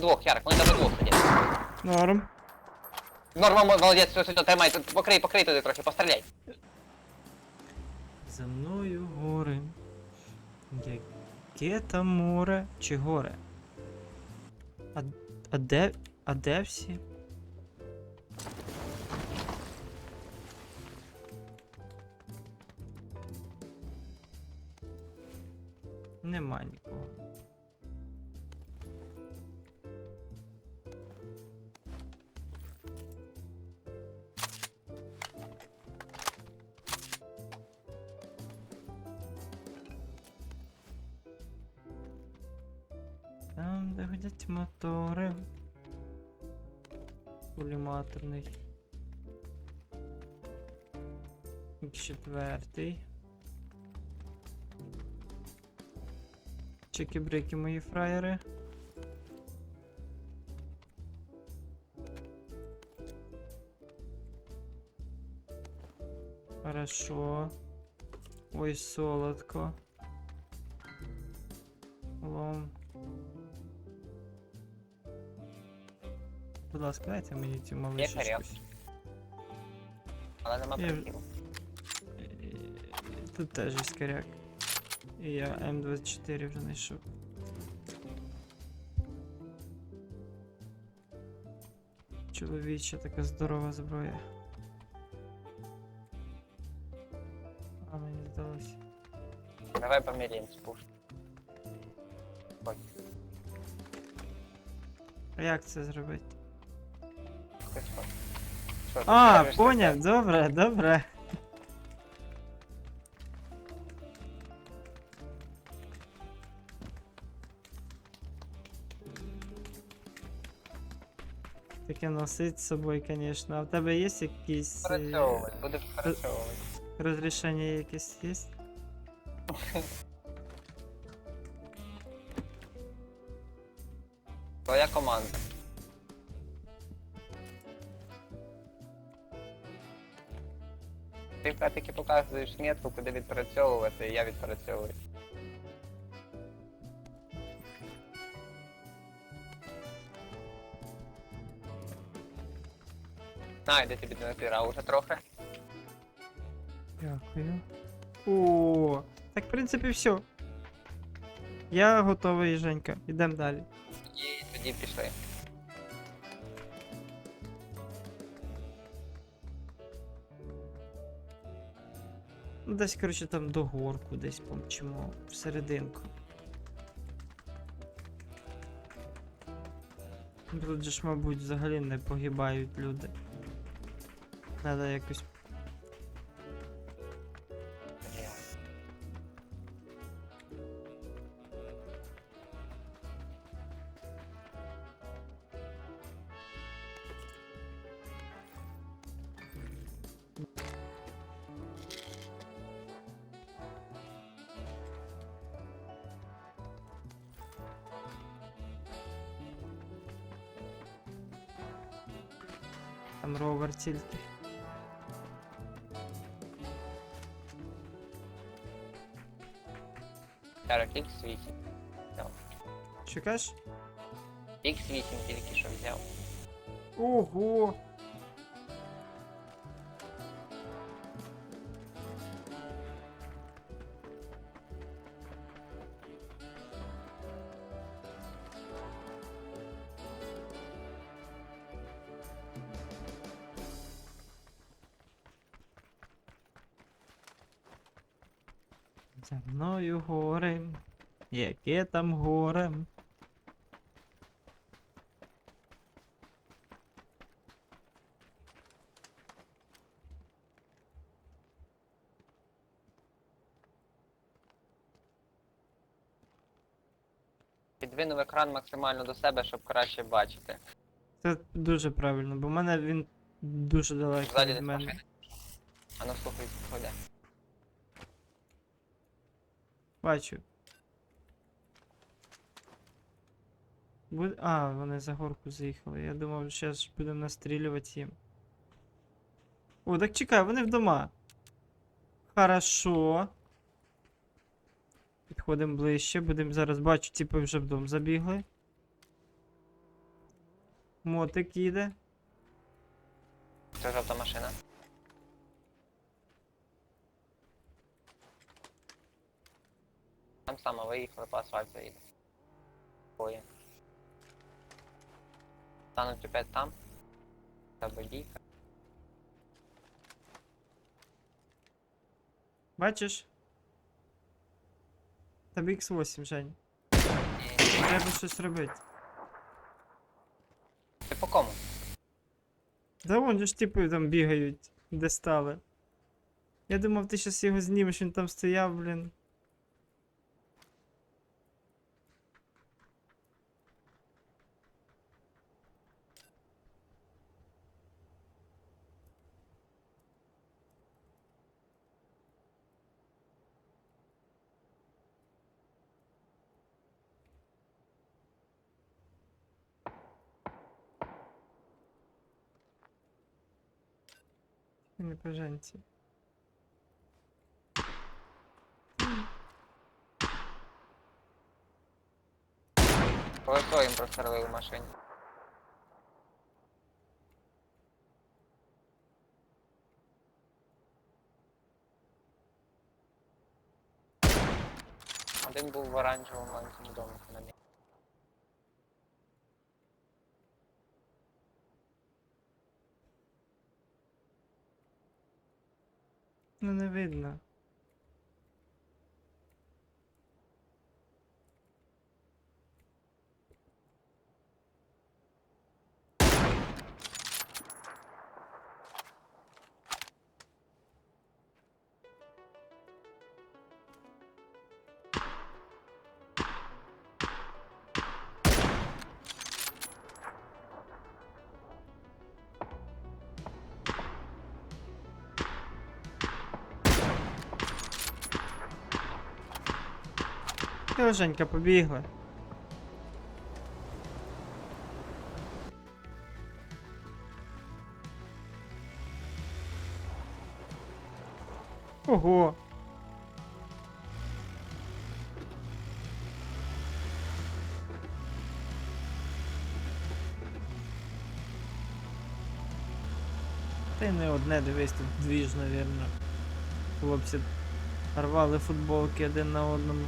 Двох, Ярик, вони тебе двох сидять. Норм. Норма, мо- молодець, все, все, тримай, тут покрий, покрий туди трохи, постріляй. За мною гори. Яке там море чи горе? А, а де. А де всі? Нема нікого. Там, де ходять мотори. Куліматорний. Четвертий. Чеки-брики мої фраєри. Хорошо. Ой, солодко. Будь ласка, дайте мені цю малишечку. коряк. Але нема Я- прикілу. Е, Тут теж є коряк. І я М24 вже знайшов. Чоловіча така здорова зброя. А мені здалося. Давай поміряємо спуш. Ой, А як це зробити? хтось хоче. Що, ти А, скажеш, що поняв, це? добре, добре. Таке носить з собою, звісно. А в тебе є якісь е, Працьовувати, будеш працьовувати. розрішення якесь є? показуєш метку, куди відпрацьовувати, і я відпрацьовую. На, йде тобі напірав уже трохи. Дякую. О, так в принципі все. Я готовий, Женька. Ідемо далі. І тоді пішли. Ну, десь, коротше, там до горку, десь помчимо всерединку. Тут же ж, мабуть, взагалі не погибають люди. Надо якось. Там ровер тільки. Зараз X8. Чекаєш? X8 тільки що взяв. Ого! За мною горе. Яке там горе? Підвинув екран максимально до себе, щоб краще бачити. Це дуже правильно, бо в мене він дуже далеко Ззаді від десь мене. машина. А ну слухай, підходя. Бачу. Буд... А, вони за горку заїхали. Я думав, зараз будемо настрілювати їм. О, так чекай, вони в дома. Хорошо. Підходимо ближче, будемо зараз бачу, типу вже в дом забігли. Мотик їде. Це жовта машина. Там само виїхали по асфальту їде. Двоє. Стануть опять там. Та бодійка. Бачиш? Тобі X8, Жень. Треба щось робити. Ти по кому? Да вон же ж типи там бігають, де стали. Я думав, ти щас його знімеш, він там стояв, блін. Не по женці. Колесо їм прострелили в машині. Один був в оранжевому маленькому домику на місці. Ну не видно. Все, Женька, побігли. Ого. Й не одне, дивись, тут дві ж, навірно. Хлопці рвали футболки один на одному.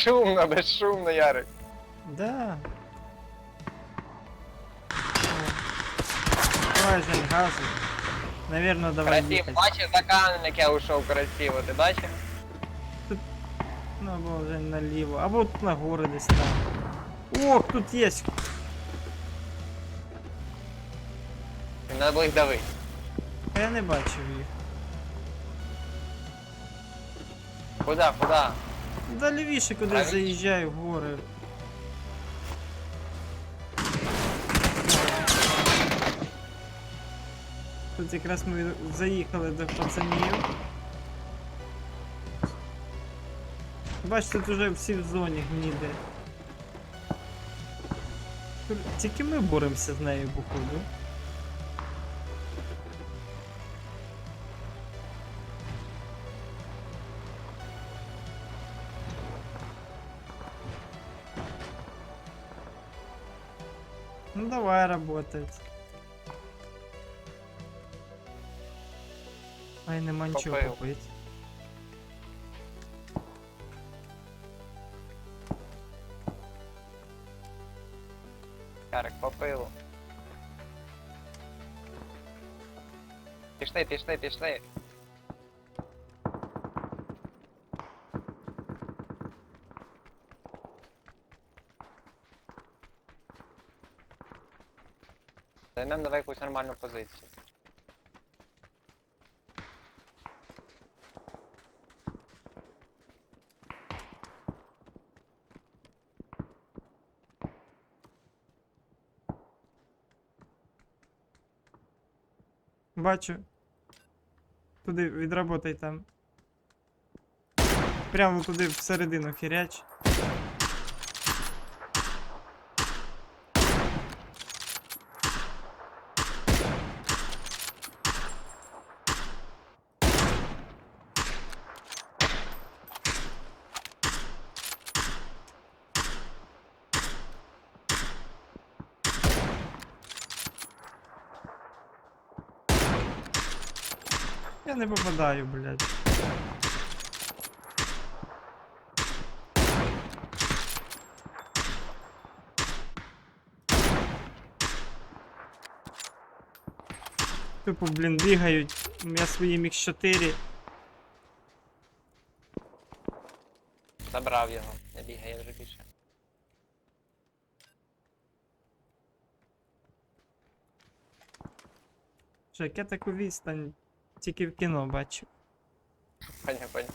Безшумно, безшумно, Ярик. Да. Давай, Жень, газуй. Наверно, давай Красиво. їхати. Бачиш, за як я ушов красиво, ти бачив? Ну, або Жень наліво, або тут на гори десь там. Ох, тут є. Треба було їх давити. Я не бачив їх. Куда, куда? Да лівіше кудись заїжджаю в гори. Тут якраз ми заїхали до пацанів. Бач, тут уже всі в зоні гніде. Кур- Тільки ми боремося з нею, походу. Ну давай работать. Ай, нема нічого Попив. попити. Ярик, по пилу. Пішли, пішли, пішли. Займемо давай якусь нормальну позицію. Бачу. Туди відработай там. Прямо туди всередину хіряч. Я не попадаю, блядь. Тупо, блін, бігають. Я свої міг 4 Забрав його. Не бігає вже більше. Що, як я таку відстань тільки в кіно бачу. Поняв, поняв.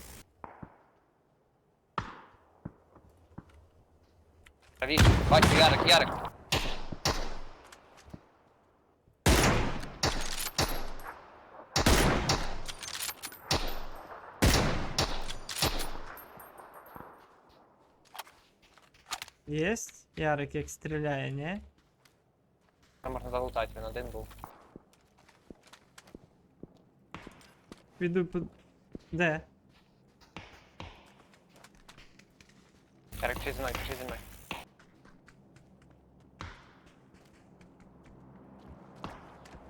Правіше, бачу, Ярик, Ярик. Єсть? Ярик як стріляє, ні? Там можна залутати, він один був. Піду по. Де? Ярик, пішли зі мною, зі мною.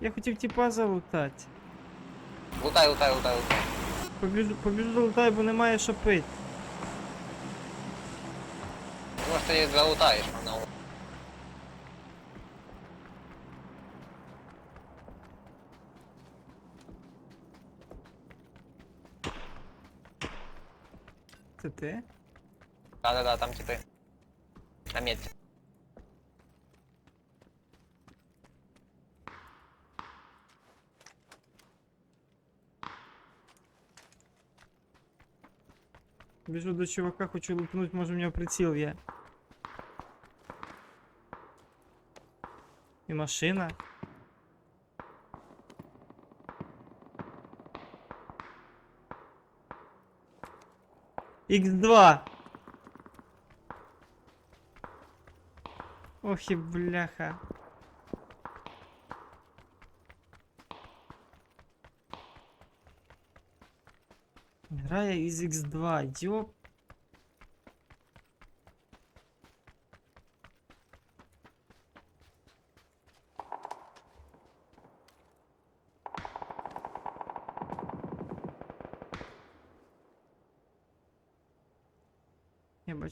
Я хотів типа залутати. Лутай, лутай, лутай, лутай. Побіжу, побіжу залутай, бо немає що пити. Може ти залутаєш, вона. Це ти? Да-да-да, там типи. На метці. Біжу до чувака, хочу лупнуть, може в нього приціл є. І машина. Х2. Ох і бляха. Грає із X2, йоп.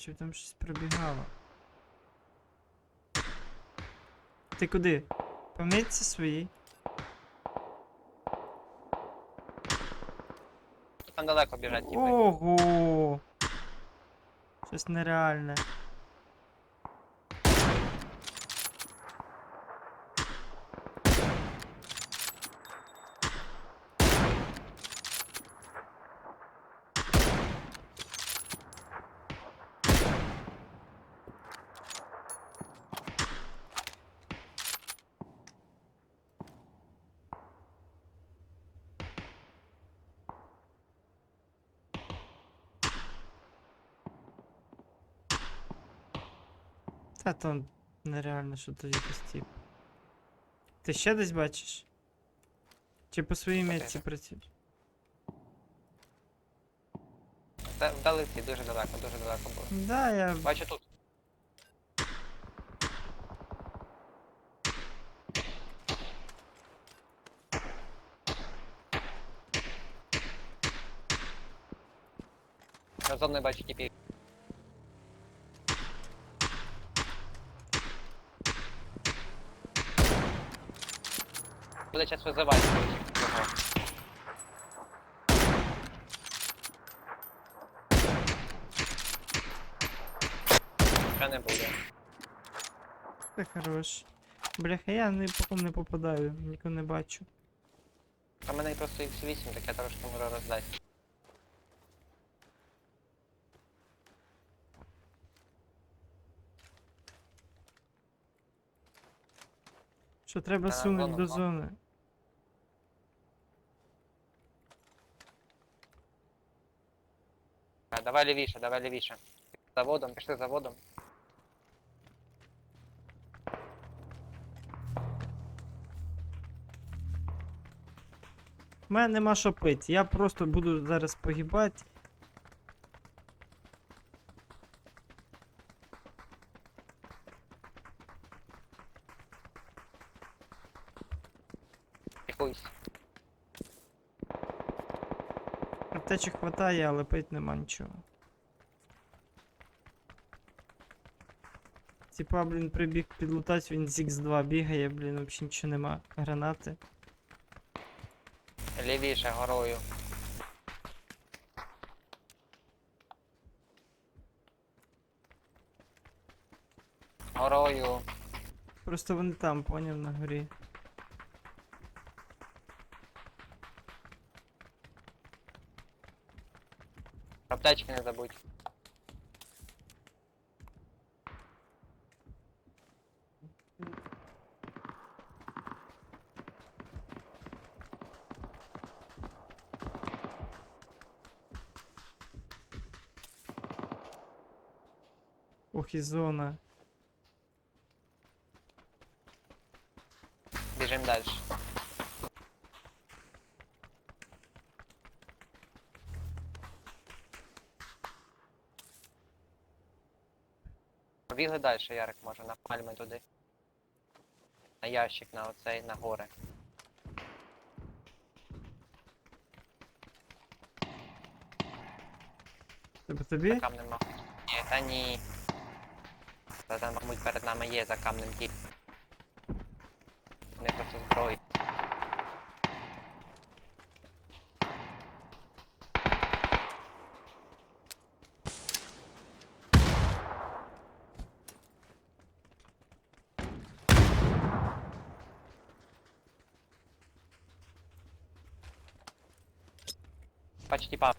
Бачив, там щось пробігало. Ти куди? Помиться свої? Там далеко біжать типи. Ого! Щось нереальне. Та то нереально, що то якийсь тип. Ти ще десь бачиш? Чи по своїй Окей. метці працюєш? Та- Вдалиці дуже далеко, дуже далеко було. Да, я. Бачу тут. Я зо мною бачу типів. Буде час визивати. його. Ще не буде. Ти хорош. Бляха, я не по кому не попадаю, нікого не бачу. А в мене просто X8, так я трошки можу роздати. Що треба Та, сунути до зону. зони. Давай лівіше, давай лівіше. Заводом, пішли заводом. У мене нема що пити, я просто буду зараз погибати. Піхуйся. Аптечок хватає, але пити нема нічого. Типа, блін, прибіг підлутать, він з X2 бігає, блін, взагалі нічого нема. Гранати. Лівіше, горою. Горою. Просто вони там, поняв, на горі. Аптечки не забудь. Ох, і зона. Побігли далі, Ярик, може, на пальми туди. На ящик, на оцей, на гори. Тебе тобі? За камнем. Ні, та ні. Та там, мабуть, перед нами є за камнем ті. Вони просто зброї. Почти пап.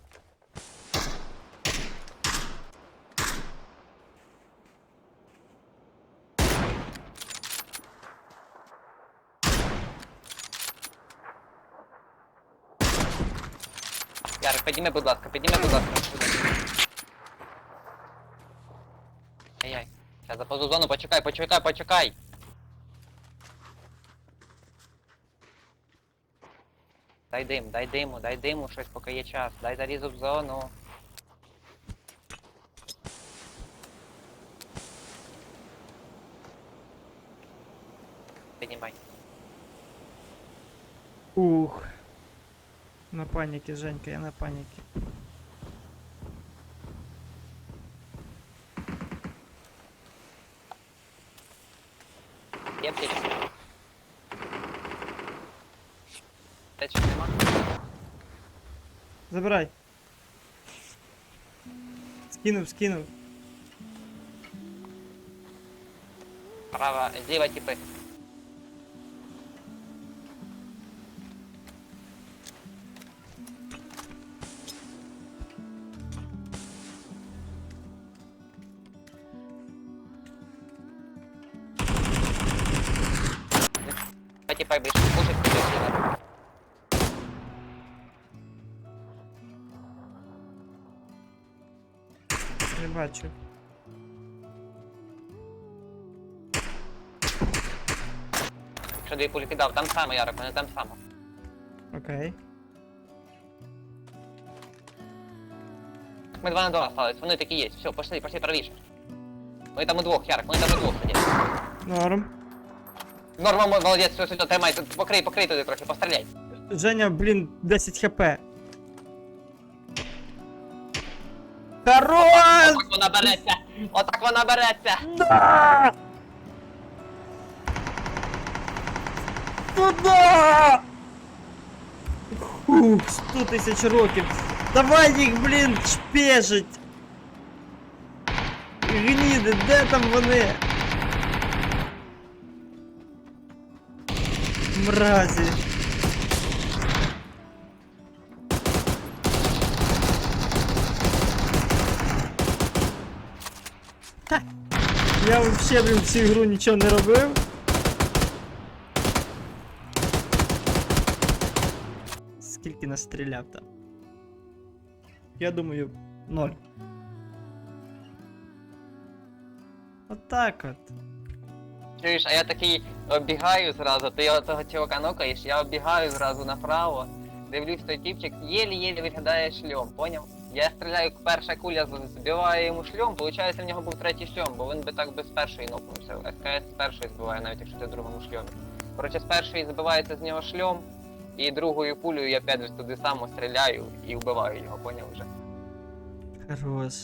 Ярик, підніми, будь ласка, підніми, будь ласка. сюди. Ай-яй. Я запозу зону, почекай, почекай, почекай. Дай дим, дай диму, дай диму, щось поки є час. Дай зарізу в зону. Піднімай. Ух. На паніки, Женька, я на паніки. забирай. Скинув, скинув. Право, зліва тіпи. Давайте побежим. Бачу. Якщо дві пулі кидав, там саме, Ярик, вони там само. Окей. Ми два на два остались, вони такі є. Все, пошли, пошли правіше. Вони там удвох, Ярик, вони там удвох сидять. Норм. Норма, мо- молодець, все, все, тримай, покрий, покрий туди трохи, постріляй. Женя, блін, 10 хп. Хорош! Отак вона береться! Отак вона береться! Да! Туда! Ух, 100 тисяч років. Давай їх, блін, шпежить. Гніди, де там вони? Мразі. Я вообще, блін, цю ігру нічого не робив. Скільки настріляв там? Я думаю, ноль. Отак от. Чуєш, а я такий оббігаю зразу, ти його того чувака нокаєш, я оббігаю зразу направо, дивлюсь той тіпчик, єлі-єлі виглядає шльом, поняв? Я стріляю, перша куля з- збиває йому шльом, виходить, в нього був третій шльом, бо він би так без першої нокнувся. СКС з першої збиває, навіть якщо ти в другому шльомі. Коротше, з першої збивається з нього шльом, і другою пулею я опять же туди само стріляю і вбиваю його, поняв вже. Хорош.